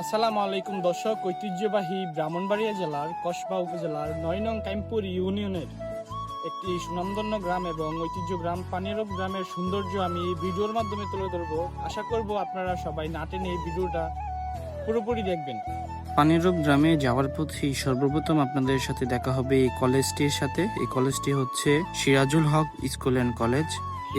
আসসালামু আলাইকুম দর্শক, ঐতিহ্যবাহী ব্রাহ্মণবাড়িয়া জেলার কসবা উপজেলার নয় নং কাইমপুর ইউনিয়নের একটি সুনামধন্য গ্রাম এবং ঐতিহ্য গ্রাম পানিরব গ্রামের সৌন্দর্য আমি ভিডিওর মাধ্যমে তুলে ধরবো। আশা করব আপনারা সবাই না টেনে এই ভিডিওটা পুরোপুরি দেখবেন। পানিরব গ্রামে যাওয়ার পথে সর্বপ্রথম আপনাদের সাথে দেখা হবে এই কলেজটির সাথে। এই কলেজটি হচ্ছে Sirajul Haque school and college.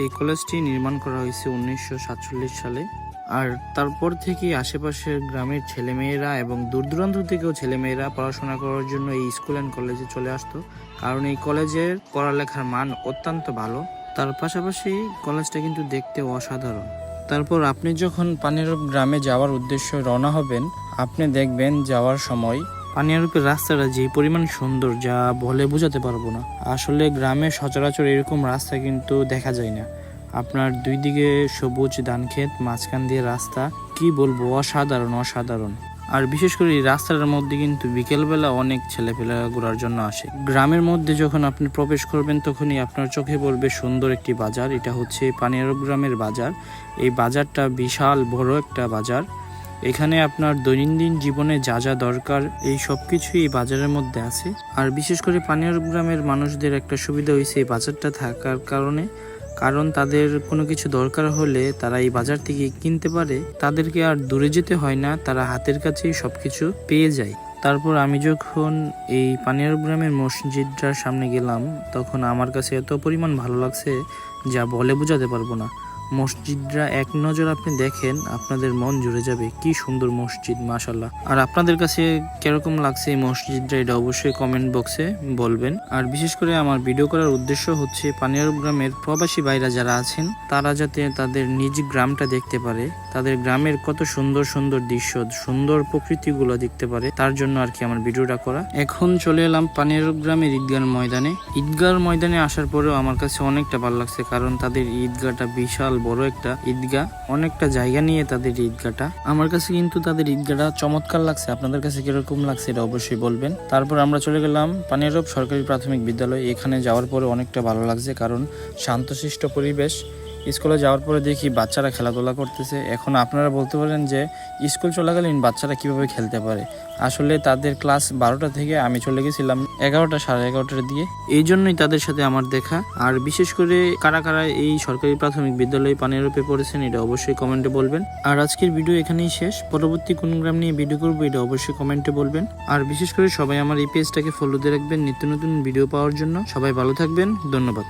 এই কলেজটি নির্মাণ করা হয়েছে উনিশশো সাতচল্লিশ সালে। আর তারপর থেকে আশেপাশের গ্রামের ছেলেমেয়েরা এবং দূর দূরান্ত থেকেও ছেলেমেয়েরা পড়াশোনা করার জন্য এই স্কুল অ্যান্ড কলেজে চলে আসতো। কারণ এই কলেজের পড়ালেখার মান অত্যন্ত ভালো। তার পাশাপাশি কলেজটা কিন্তু দেখতে অসাধারণ। তারপর আপনি যখন পানিরূপ গ্রামে যাওয়ার উদ্দেশ্যে রওনা হবেন, আপনি দেখবেন যাওয়ার সময় পানিয়ারূপের রাস্তাটা যে পরিমাণ সুন্দর যা বলে বোঝাতে পারব না। আসলে গ্রামে সচরাচর এরকম রাস্তা কিন্তু দেখা যায় না। আপনার দুই দিকে সবুজ ধান ক্ষেত, মাঝখান দিয়ে রাস্তা। কি বলব, অসাধারণ অসাধারণ। আর বিশেষ করে এই রাস্তাটার মধ্যে কিন্তু বিকেলবেলা অনেক ছেলেপেলা ঘোরার জন্য আসে। গ্রামের মধ্যে যখন আপনি প্রবেশ করবেন, তখনই আপনার চোখে পড়বে সুন্দর একটি বাজার। এটা হচ্ছে পানিয়ারব গ্রামের বাজার। এই বাজারটা বিশাল, বড় একটা বাজার। এখানে আপনার দৈনন্দিন জীবনে যা যা দরকার, এই সব কিছুই এই বাজারের মধ্যে আছে। আর বিশেষ করে পানিয়ারব গ্রামের মানুষদের একটা সুবিধা হয়েছে এই বাজারটা থাকার কারণে। কারণ তাদের কোনো কিছু দরকার হলে তারা এই বাজার থেকে কিনতে পারে। তাদেরকে আর দূরে যেতে হয় না, তারা হাতের কাছেই সব কিছু পেয়ে যায়। তারপর আমি যখন এই পানিয়ার গ্রামের মসজিদটার সামনে গেলাম, তখন আমার কাছে এত পরিমাণ ভালো লাগছে যা বলে বোঝাতে পারব না। মসজিদটা এক নজর আপনি দেখেন, আপনাদের মন জুড়ে যাবে। কি সুন্দর মসজিদ মাশাল্লাহ আর আপনাদের কাছে কীরকম লাগছে এই মসজিদটা, এটা অবশ্যই কমেন্ট বক্সে বলবেন। আর বিশেষ করে আমার ভিডিও করার উদ্দেশ্য হচ্ছে পানিয়ার গ্রামের প্রবাসী ভাইরা যারা আছেন, তারা যাতে তাদের নিজ গ্রামটা দেখতে পারে, তাদের গ্রামের কত সুন্দর সুন্দর দৃশ্য, সুন্দর প্রকৃতিগুলো দেখতে পারে, তার জন্য আর কি আমার ভিডিওটা করা। এখন চলে এলাম পানিয়ার গ্রামের ঈদগাহ ময়দানে। ঈদগাহ ময়দানে আসার পরেও আমার কাছে অনেকটা ভালো লাগছে, কারণ তাদের ঈদগাহটা বিশাল বড় একটা ঈদগাহ। অনেকটা জায়গা নিয়ে তাদের ঈদগাহটা। আমার কাছে কিন্তু তাদের ঈদগাহটা চমৎকার লাগছে। আপনাদের কাছে কীরকম লাগছে এটা অবশ্যই বলবেন। তারপর আমরা চলে গেলাম পানিয়ারব সরকারি প্রাথমিক বিদ্যালয়। এখানে যাওয়ার পরে অনেকটা ভালো লাগছে কারণ শান্তশিষ্ট পরিবেশ। স্কুলে যাওয়ার পরে দেখি বাচ্চারা খেলাধুলা করতেছে। এখন আপনারা বলতে পারেন যে, স্কুল চলাকালীন বাচ্চারা কীভাবে খেলতে পারে? আসলে তাদের ক্লাস বারোটা থেকে আমি চলে গেছিলাম এগারোটা, সাড়ে এগারোটার দিয়ে এই জন্যই তাদের সাথে আমার দেখা। আর বিশেষ করে কারা কারা এই সরকারি প্রাথমিক বিদ্যালয়ে পানির রূপে পড়েছেন, এটা অবশ্যই কমেন্টে বলবেন। আর আজকের ভিডিও এখানেই শেষ। পরবর্তী কোন গ্রাম নিয়ে ভিডিও করব, এটা অবশ্যই কমেন্টে বলবেন। আর বিশেষ করে সবাই আমার এই পেজটাকে ফলো দিয়ে রাখবেন নিত্য নতুন ভিডিও পাওয়ার জন্য। সবাই ভালো থাকবেন, ধন্যবাদ।